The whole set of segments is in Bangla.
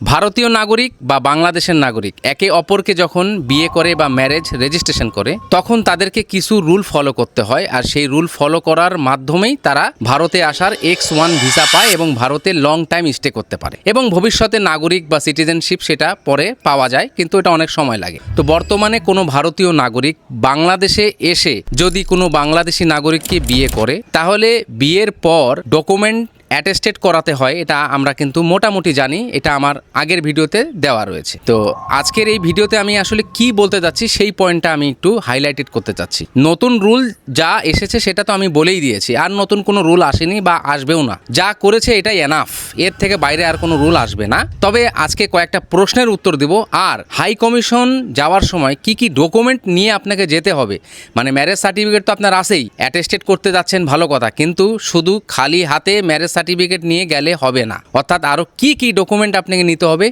ভারতীয় নাগরিক বা বাংলাদেশের নাগরিক একে অপরকে যখন বিয়ে করে বা ম্যারেজ রেজিস্ট্রেশন করে, তখন তাদেরকে কিছু রুল ফলো করতে হয় আর সেই রুল ফলো করার মাধ্যমেই তারা ভারতে আসার এক্স ওয়ান ভিসা পায় এবং ভারতে লং টাইম স্টে করতে পারে। এবং ভবিষ্যতে নাগরিক বা সিটিজেনশিপ সেটা পরে পাওয়া যায়, কিন্তু এটা অনেক সময় লাগে। তো বর্তমানে কোনো ভারতীয় নাগরিক বাংলাদেশে এসে যদি কোনো বাংলাদেশি নাগরিককে বিয়ে করে, তাহলে বিয়ের পর ডকুমেন্ট অ্যাটেস্টেড করাতে হয়, এটা আমরা কিন্তু মোটামুটি জানি, এটা আমার আগের ভিডিওতে দেওয়া রয়েছে। তো আজকের এই ভিডিওতে আমি আসলে কি বলতে যাচ্ছি, সেই পয়েন্টটা আমি একটু হাইলাইটেড করতে চাচ্ছি। নতুন রুল যা এসেছে সেটা তো আমি বলেই দিয়েছি, আর নতুন কোনো রুল আসেনি বা আসবেও না। যা করেছে এটাই এনাফ এর থেকে বাইরে আর কোনো রুল আসবে না। তবে আজকে কয়েকটা প্রশ্নের উত্তর দেব, আর হাই কমিশন যাওয়ার সময় কি কি ডকুমেন্ট নিয়ে আপনাকে যেতে হবে? মানে ম্যারেজ সার্টিফিকেট তো আপনার আসেই অ্যাটেস্টেড করতে যাচ্ছেন ভালো কথা, কিন্তু শুধু খালি হাতে ম্যারেজ সার্টিফিকেট নিয়ে গেলে হবে না। অর্থাৎ আরও কি কি ডকুমেন্ট আপনাকে নিতে হবে,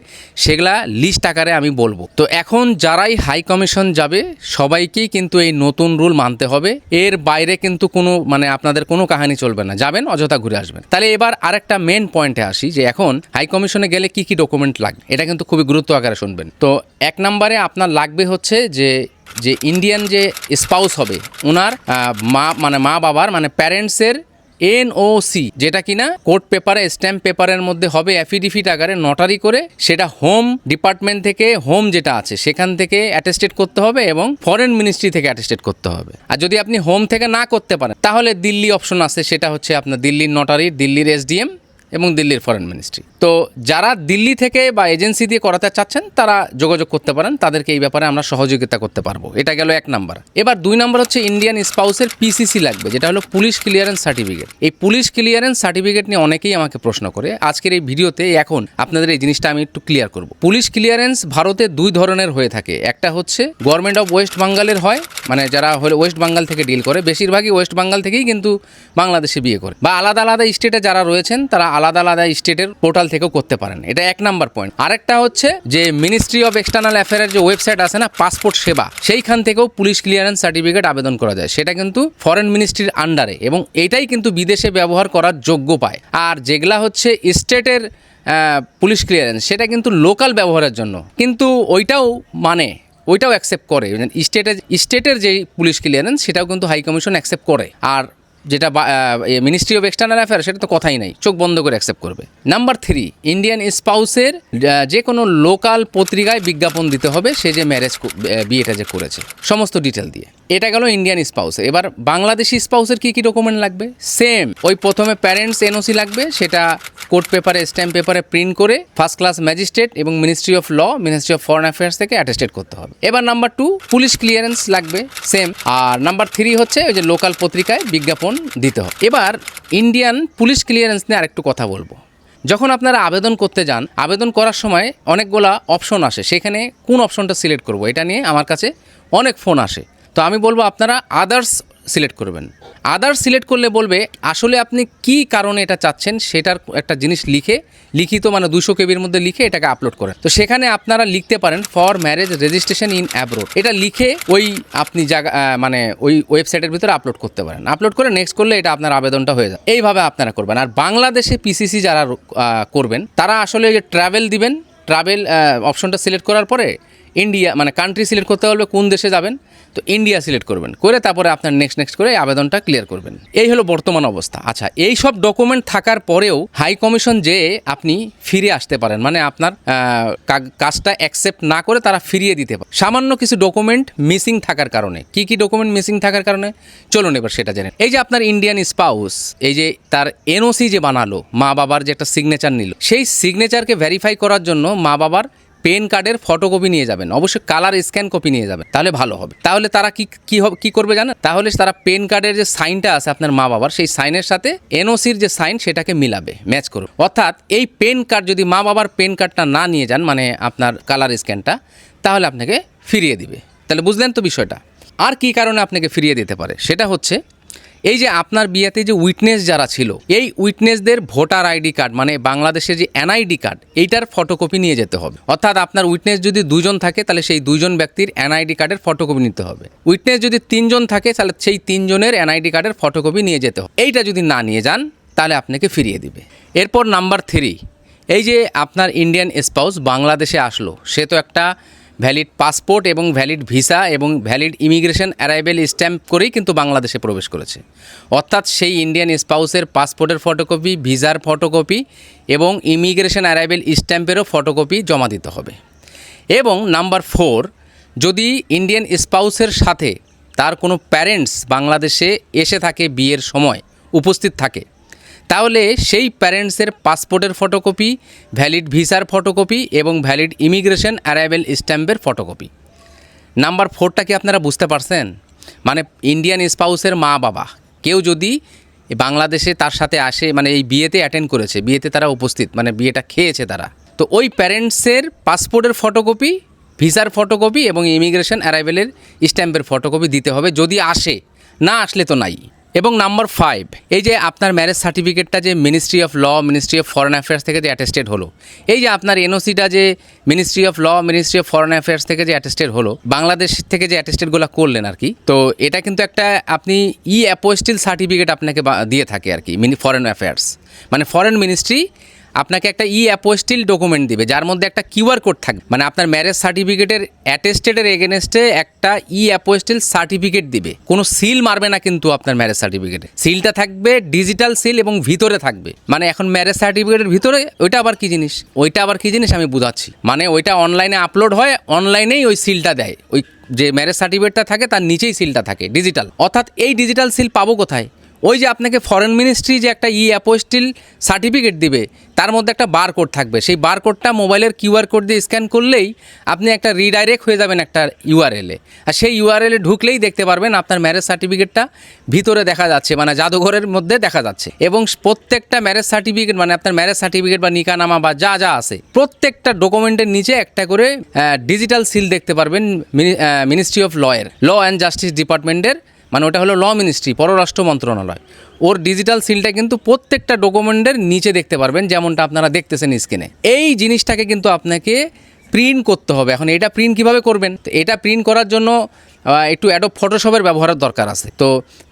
সেগুলা লিস্ট আকারে আমি বলব। তো এখন যারাই হাই কমিশন যাবে, সবাইকেই কিন্তু এই নতুন রুল মানতে হবে। এর বাইরে কিন্তু কোনো মানে আপনাদের কোনো কাহিনী চলবে না। যাবেন, অযথা ঘুরে আসবেন। তাহলে এবার আরেকটা মেন পয়েন্টে আসি যে এখন হাই কমিশনে গেলে কি কি ডকুমেন্ট লাগবে? এটা কিন্তু খুবই গুরুত্ব আকারে শুনবেন। তো এক নম্বরে আপনার লাগবে হচ্ছে যে যে ইন্ডিয়ান যে স্পাউস হবে ওনার মা মানে মা বাবার মানে প্যারেন্টসের এনওসি যেটা কিনা কোর্ট পেপারে, স্ট্যাম্প পেপারের মধ্যে হবে অ্যাফিডেভিট আকারে নটারি করে, সেটা হোম ডিপার্টমেন্ট থেকে হোম যেটা আছে, সেখান থেকে অ্যাটেস্টেড করতে হবে এবং ফরেন মিনিস্ট্রি থেকে অ্যাটেস্টেড করতে হবে। আর যদি আপনি হোম থেকে না করতে পারেন, তাহলে দিল্লি অপশন আছে, সেটা হচ্ছে আপনার দিল্লির নটারি দিল্লির এসডিএম এবং দিল্লির ফরেন মিনিস্ট্রি তো যারা দিল্লি থেকে বা এজেন্সি দিয়ে করাতে চাচ্ছেন, তারা যোগাযোগ করতে পারেন। তাদেরকে এই ব্যাপারে আমরা সহযোগিতা করতে পারব। এটা গেল এক নাম্বার। এবার দুই নম্বর হচ্ছে ইন্ডিয়ান স্পাউসের পিসিসি লাগবে, যেটা হলো পুলিশ ক্লিয়ারেন্স সার্টিফিকেট এই পুলিশ ক্লিয়ারেন্স সার্টিফিকেট নিয়ে অনেকেই আমাকে প্রশ্ন করে। আজকের এই ভিডিওতে এখন আপনাদের এই জিনিসটা আমি একটু ক্লিয়ার করব। পুলিশ ক্লিয়ারেন্স ভারতে দুই ধরনের হয়ে থাকে। একটা হচ্ছে গভর্নমেন্ট অফ ওয়েস্ট বেঙ্গলের হয় মানে যারা হলো ওয়েস্ট বেঙ্গল থেকে ডিল করে, বেশিরভাগই ওয়েস্ট বেঙ্গল থেকেই কিন্তু বাংলাদেশে বিয়ে করে। বা আলাদা আলাদা স্টেটে যারা রয়েছেন, তারা আলাদা আলাদা স্টেটের পোর্টাল থেকেও করতে পারেন এটা এক নাম্বার পয়েন্ট আরেকটা হচ্ছে যে মিনিস্ট্রি অফ এক্সটার্নাল অ্যাফেয়ারের যে ওয়েবসাইট আছে না পাসপোর্ট সেবা সেইখান থেকেও পুলিশ ক্লিয়ারেন্স সার্টিফিকেট আবেদন করা যায়। সেটা কিন্তু ফরেন মিনিস্ট্রির আন্ডারে এবং এটাই কিন্তু বিদেশে ব্যবহার করার যোগ্য পায় আর যেগুলা হচ্ছে স্টেটের পুলিশ ক্লিয়ারেন্স সেটা কিন্তু লোকাল ব্যবহারের জন্য। কিন্তু ওইটাও মানে ওইটাও অ্যাকসেপ্ট করে। স্টেটের স্টেটের যে পুলিশ ক্লিয়ারেন্স সেটাও কিন্তু হাই কমিশন অ্যাকসেপ্ট করে। আর যেটা মিনিস্ট্রি অফ এক্সটার্নাল অ্যাফেয়ার সেটা তো কথাই নাই, চোখ বন্ধ করে অ্যাকসেপ্ট করবে। নাম্বার থ্রি ইন্ডিয়ান স্পাউসের যে কোনো লোকাল পত্রিকায় বিজ্ঞাপন দিতে হবে, সে যে ম্যারেজ বিয়েটা যে করেছে। সমস্ত ডিটেল দিয়ে। এটা গেল ইন্ডিয়ান স্পাউসের এবার বাংলাদেশি স্পাউসের কী কী ডকুমেন্ট লাগবে? সেম ওই প্রথমে প্যারেন্টস এনওসি লাগবে, সেটা কোর্ট পেপারে স্ট্যাম্প পেপারে প্রিন্ট করে ফার্স্ট ক্লাস ম্যাজিস্ট্রেট এবং ministry of law ministry of foreign affairs থেকে অ্যাটেস্টেড করতে হবে। এবার নাম্বার টু পুলিশ ক্লিয়ারেন্স লাগবে সেম আর নাম্বার থ্রি হচ্ছে ওই যে লোকাল পত্রিকায় বিজ্ঞাপন দিতে হবে। এবার ইন্ডিয়ান পুলিশ ক্লিয়ারেন্স নিয়ে আরেকটু কথা বলব। যখন আপনারা আবেদন করতে যান, আবেদন করার সময় অনেকগুলা অপশন আসে। সেখানে কোন অপশনটা সিলেক্ট করব, এটা নিয়ে আমার কাছে অনেক ফোন আসে। তো আমি বলব আপনারা আদার্স সিলেক্ট করবেন। আদার্স সিলেক্ট করলে বলবে, আসলে আপনি কি কারণে এটা চাচ্ছেন সেটার একটা জিনিস লিখে, লিখিত মানে দুশো কেবির মধ্যে লিখে এটাকে আপলোড করেন। তো সেখানে আপনারা লিখতে পারেন for marriage registration in abroad এটা লিখে ওই আপনি জায়গা মানে ওই ওয়েবসাইটের ভিতরে আপলোড করতে পারেন। আপলোড করে নেক্সট করলে এটা আপনার আবেদনটা হয়ে যায় এইভাবে আপনারা করবেন। আর বাংলাদেশে পিসিসি যারা করবেন, তারা আসলে যে ট্রাভেল দিবেন ট্রাভেল অপশনটা সিলেক্ট করার পরে ইন্ডিয়া মানে কান্ট্রি সিলেক্ট করতে পারবে কোন দেশে যাবেন, তো ইন্ডিয়া সিলেক্ট করবেন। করে তারপরে আপনার নেক্সট নেক্সট করে আবেদনটা ক্লিয়ার করবেন। এই হলো বর্তমান অবস্থা। আচ্ছা এই সব ডকুমেন্ট থাকার পরেও হাই কমিশন যে আপনি ফিরে আসতে পারেন মানে আপনার কাজটা অ্যাকসেপ্ট না করে তারা ফিরিয়ে দিতে পারে। সামান্য কিছু ডকুমেন্ট মিসিং থাকার কারণে। কি কি ডকুমেন্ট মিসিং থাকার কারণে? চলুন এবার সেটা জেনে এই যে আপনার ইন্ডিয়ান স্পাউস এই যে তার এনওসি যে বানালো মা বাবার যে একটা সিগনেচার নিল, সেই সিগনেচারকে ভেরিফাই করার জন্য মা বাবার পেন কার্ডের ফটোকপি নিয়ে যাবেন, অবশ্যই কালার স্ক্যান কপি নিয়ে যাবেন, তাহলে ভালো হবে। তাহলে তারা কি কি হবে, কি করবে জানেন? তাহলে তারা পেন কার্ডের যে সাইনটা আছে আপনার মা বাবার, সেই সাইনের সাথে এনওসির যে সাইন সেটাকে মিলাবে, ম্যাচ করবে অর্থাৎ এই পেন কার্ড যদি মা বাবার পেন কার্ডটা না নিয়ে যান মানে আপনার কালার স্ক্যানটা, তাহলে আপনাকে ফিরিয়ে দিবে। তাহলে বুঝলেন তো বিষয়টা? আর কি কারণে আপনাকে ফিরিয়ে দিতে পারে? সেটা হচ্ছে এই যে আপনার বিয়েতে যে উইটনেস যারা ছিল, এই উইটনেসদের ভোটার আইডি কার্ড মানে বাংলাদেশের যে এনআইডি কার্ড, এইটার ফটোকপি নিয়ে যেতে হবে। অর্থাৎ আপনার উইটনেস যদি দুজন থাকে, তাহলে সেই দুজন ব্যক্তির এনআইডি কার্ডের ফটোকপি নিতে হবে। উইটনেস যদি তিনজন থাকে, তাহলে সেই তিনজনের এনআইডি কার্ডের ফটোকপি নিয়ে যেতে হবে। এইটা যদি না নিয়ে যান, তাহলে আপনাকে ফিরিয়ে দিবে। এরপর নাম্বার থ্রি এই যে আপনার ইন্ডিয়ান স্পাউস বাংলাদেশে আসলো, সে তো একটা ভ্যালিড পাসপোর্ট এবং ভ্যালিড ভিসা এবং ভ্যালিড ইমিগ্রেশন অ্যারাইভেল স্ট্যাম্প করেই কিন্তু বাংলাদেশে প্রবেশ করেছে। অর্থাৎ সেই ইন্ডিয়ান স্পাউসের পাসপোর্টের ফটোকপি, ভিসার ফটোকপি এবং ইমিগ্রেশন অ্যারাইভেল স্ট্যাম্পেরও ফটোকপি জমা দিতে হবে। এবং নাম্বার ফোর, যদি ইন্ডিয়ান স্পাউসের সাথে তার কোনো প্যারেন্টস বাংলাদেশে এসে থাকে বিয়ের সময়, উপস্থিত থাকে তাহলে সেই প্যারেন্টসের পাসপোর্টের ফটোকপি ভ্যালিড ভিসার ফটোকপি এবং ভ্যালিড ইমিগ্রেশন অ্যারাইভেল স্ট্যাম্পের ফটোকপি নাম্বার ফোরটা কি আপনারা বুঝতে পারছেন? মানে ইন্ডিয়ান স্পাউসের মা বাবা, কেউ যদি বাংলাদেশে তার সাথে আসে মানে এই বিয়েতে অ্যাটেন্ড করেছে, বিয়েতে তারা উপস্থিত মানে বিয়েটা খেয়েছে তারা, তো ওই প্যারেন্টসের পাসপোর্টের ফটোকপি ভিসার ফটোকপি এবং ইমিগ্রেশন অ্যারাইভেলের স্ট্যাম্পের ফটোকপি দিতে হবে। যদি আসে, না আসলে তো নাই। এবং নাম্বার ফাইভ এই যে আপনার ম্যারেজ সার্টিফিকেটটা যে ministry of law ministry of foreign affairs থেকে যে অ্যাটেস্টেড হলো, এই যে আপনার এনওসিটা যে ministry of law ministry of foreign affairs থেকে যে অ্যাটেস্টেড হলো, বাংলাদেশ থেকে যে অ্যাটেস্টেডগুলো করলেন আর কি, তো এটা কিন্তু একটা আপনি ই অ্যাপোস্টিল সার্টিফিকেট আপনাকে দিয়ে থাকে আর কি মিনি ফরেন অ্যাফেয়ার্স মানে ফরেন মিনিস্ট্রি আপনাকে একটা ই অ্যাপোস্টিল ডকুমেন্ট দিবে, যার মধ্যে একটা কিউআর কোড থাকবে। মানে আপনার ম্যারেজ সার্টিফিকেটের অ্যাটেস্টেডের এগেনস্টে একটা ই অ্যাপোস্টিল সার্টিফিকেট দিবে। কোনো সিল মারবে না কিন্তু আপনার ম্যারেজ সার্টিফিকেটে সিলটা থাকবে ডিজিটাল সিল এবং ভিতরে থাকবে। মানে এখন ম্যারেজ সার্টিফিকেটের ভিতরে, ওইটা আবার কি জিনিস? ওইটা আবার কি জিনিস আমি বুঝাচ্ছি। মানে ওইটা অনলাইনে আপলোড হয় অনলাইনেই ওই সিলটা দেয়। ওই যে ম্যারেজ সার্টিফিকেটটা থাকে, তার নিচেই সিলটা থাকে ডিজিটাল অর্থাৎ এই ডিজিটাল সিল পাবো কোথায়? ওই যে আপনাকে ফরেন মিনিস্ট্রি যে একটা ই অ্যাপোস্টিল সার্টিফিকেট দিবে, তার মধ্যে একটা বার কোড থাকবে। সেই বার কোডটা মোবাইলের কিউআর কোড দিয়ে স্ক্যান করলেই আপনি একটা রিডাইরেক্ট হয়ে যাবেন একটা ইউআরএলে আর সেই ইউআরএলে ঢুকলেই দেখতে পারবেন আপনার ম্যারেজ সার্টিফিকেটটা ভিতরে দেখা যাচ্ছে মানে জাদুঘরের মধ্যে দেখা যাচ্ছে। এবং প্রত্যেকটা ম্যারেজ সার্টিফিকেট মানে আপনার ম্যারেজ সার্টিফিকেট বা নিকানামা বা যা যা আছে, প্রত্যেকটা ডকুমেন্টের নিচে একটা করে ডিজিটাল সিল দেখতে পারবেন মিনিস্ট্রি অফ লয়ের ল অ্যান্ড জাস্টিস ডিপার্টমেন্টের মানে ওটা হলো ল মিনিস্ট্রি, পররাষ্ট্র মন্ত্রণালয়। ওর ডিজিটাল সিলটা কিন্তু প্রত্যেকটা ডকুমেন্টের নিচে দেখতে পারবেন, যেমনটা আপনারা দেখতেছেন স্ক্রিনে এই জিনিসটাকে কিন্তু আপনাকে প্রিন্ট করতে হবে। এখন এটা প্রিন্ট কীভাবে করবেন? তো এটা প্রিন্ট করার জন্য একটু অ্যাডো ফটোশপের ব্যবহারের দরকার আছে। তো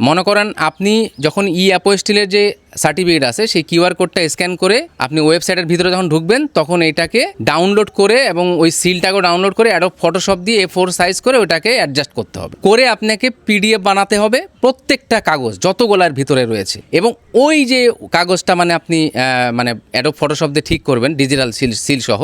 মনে করেন আপনি যখন ই অ্যাপোস্টিলের যে সার্টিফিকেট আছে, সেই কিউআর কোডটা স্ক্যান করে আপনি ওয়েবসাইটের ভিতরে যখন ঢুকবেন, তখন এটাকে ডাউনলোড করে এবং ওই সিলটাকে ডাউনলোড করে অ্যাডোব ফটোশপ দিয়ে এ ফোর সাইজ করে ওটাকে অ্যাডজাস্ট করতে হবে। করে আপনাকে পিডিএফ বানাতে হবে প্রত্যেকটা কাগজ, যতগুলার ভিতরে রয়েছে এবং ওই যে কাগজটা মানে আপনি মানে অ্যাডোব ফটোশপ দিয়ে ঠিক করবেন ডিজিটাল সিল সিল সহ,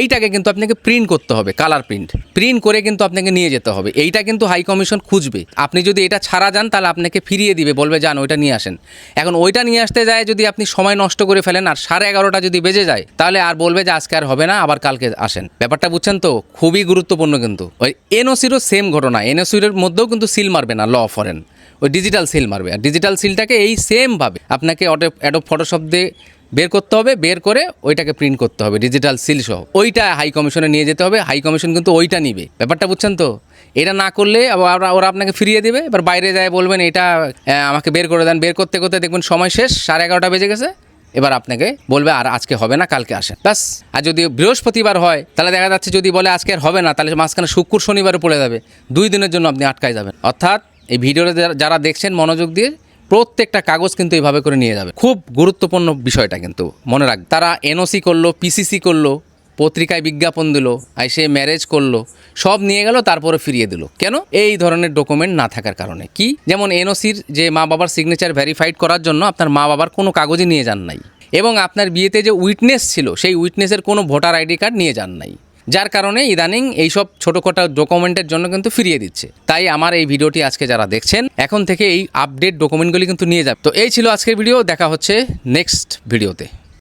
এইটাকে কিন্তু আপনাকে প্রিন্ট করতে হবে কালার প্রিন্ট প্রিন্ট করে কিন্তু আপনাকে নিয়ে যেতে হবে। এইটা কিন্তু হাই কমিশন খুঁজবে। আপনি যদি এটা ছাড়া যান, তাহলে আপনাকে ফিরিয়ে দিবে, বলবে যান ওইটা নিয়ে আসেন। এখন ওইটা নিয়ে আসতে যায় যদি আপনি সময় নষ্ট করে ফেলেন আর সাড়ে এগারোটা যদি বেজে যায়, তাহলে আর বলবে যে আজকে আর হবে না, আবার কালকে আসেন। ব্যাপারটা বুঝছেন তো? খুবই গুরুত্বপূর্ণ কিন্তু। ওই এনওসিরও সেম ঘটনা। এনওসির মধ্যেও কিন্তু সিল মারবে না ল ফরেন ওই ডিজিটাল সিল মারবে। আর ডিজিটাল সিলটাকে এই সেমভাবে আপনাকে অটো অ্যাডো ফটোশপ দিয়ে বের করতে হবে, বের করে ওইটাকে প্রিন্ট করতে হবে ডিজিটাল সিল সহ। ওইটা হাই কমিশনে নিয়ে যেতে হবে হাই কমিশন কিন্তু ওইটা নিবে। ব্যাপারটা বুঝছেন তো? এটা না করলে ওরা আপনাকে ফিরিয়ে দেবে, এবার বাইরে যায় বলবেন এটা আমাকে বের করে দেন, বের করতে করতে দেখবেন সময় শেষ, সাড়ে এগারোটা বেজে গেছে, এবার আপনাকে বলবে আর আজকে হবে না, কালকে আসেন। ব্যাস। আর যদি বৃহস্পতিবার হয়, তাহলে দেখা যাচ্ছে যদি বলে আজকে আর হবে না, তাহলে মাঝখানে শুক্র শনিবারে পড়ে যাবে। দুই দিনের জন্য আপনি আটকায় যাবেন। অর্থাৎ এই ভিডিওটা যারা দেখছেন মনোযোগ দিয়ে প্রত্যেকটা কাগজ কিন্তু এইভাবে করে নিয়ে যাবে। খুব গুরুত্বপূর্ণ বিষয়টা কিন্তু, মনে রাখ। তারা এনওসি করল পিসিসি করল, পত্রিকায় বিজ্ঞাপন দিল, আর সে ম্যারেজ করল, সব নিয়ে গেল, তারপরে ফিরিয়ে দিল। কেন? এই ধরনের ডকুমেন্ট না থাকার কারণে। কি? যেমন এনওসির যে মা বাবার সিগনেচার ভেরিফাইড করার জন্য আপনার মা বাবার কোনো কাগজই নিয়ে যান নাই। এবং আপনার বিয়েতে যে উইটনেস ছিল, সেই উইটনেসের কোনো ভোটার আইডি কার্ড নিয়ে যান নাই। যার কারণে ইদানিং এইসব ছোটোখাটো ডকুমেন্টের জন্য কিন্তু ফিরিয়ে দিচ্ছে। তাই আমার এই ভিডিওটি আজকে যারা দেখছেন, এখন থেকে এই আপডেট ডকুমেন্টগুলি কিন্তু নিয়ে যাবে। তো এই ছিল আজকের ভিডিও, দেখা হচ্ছে নেক্সট ভিডিওতে।